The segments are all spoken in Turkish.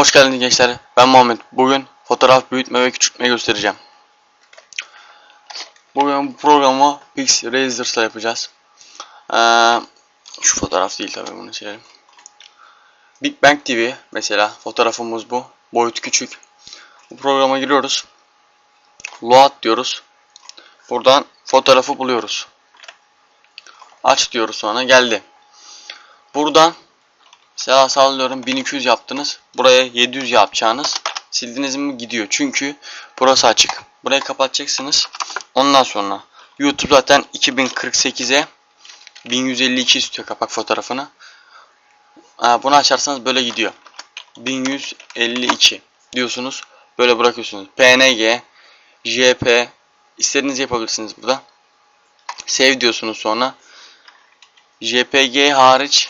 Hoş geldiniz gençler. Ben Muhammed. Bugün fotoğraf büyütme ve küçültme göstereceğim. Bugün bu programı PixRazers'la yapacağız. Ee, şu fotoğraf değil tabii bunu silelim. Big Bang TV mesela fotoğrafımız bu. Boyut küçük. Bu programa giriyoruz. Load diyoruz. Buradan fotoğrafı buluyoruz. Aç diyoruz sonra geldi. Buradan Mesela sallıyorum 1200 yaptınız. Buraya 700 yapacağınız. Sildiniz mi gidiyor. Çünkü burası açık. Burayı kapatacaksınız. Ondan sonra YouTube zaten 2048'e 1152 istiyor kapak fotoğrafını. Bunu açarsanız böyle gidiyor. 1152 diyorsunuz. Böyle bırakıyorsunuz. PNG, JP istediğinizi yapabilirsiniz burada. Save diyorsunuz sonra. JPG hariç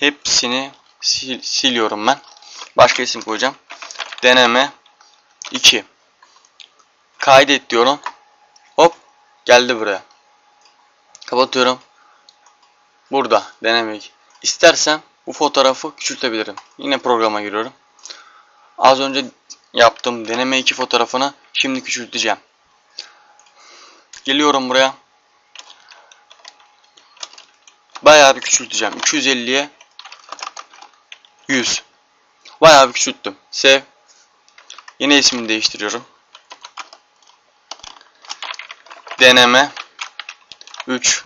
hepsini sil- siliyorum ben. Başka isim koyacağım. Deneme 2. Kaydet diyorum. Hop geldi buraya. Kapatıyorum. Burada deneme 2. İstersem bu fotoğrafı küçültebilirim. Yine programa giriyorum. Az önce yaptığım deneme 2 fotoğrafını şimdi küçülteceğim. Geliyorum buraya. Bayağı bir küçülteceğim. 250'ye 100. Bayağı bir küçülttüm. Sev. Yine ismini değiştiriyorum. Deneme 3.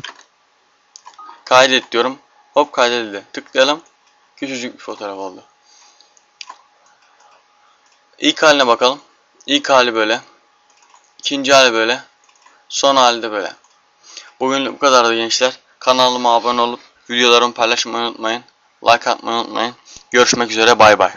Kaydet diyorum. Hop kaydedildi. Tıklayalım. Küçücük bir fotoğraf oldu. İlk haline bakalım. İlk hali böyle. İkinci hali böyle. Son hali de böyle. Bugün bu kadardı gençler. Kanalıma abone olup videolarımı paylaşmayı unutmayın. Like atmayı unutmayın. Görüşmek üzere bay bay.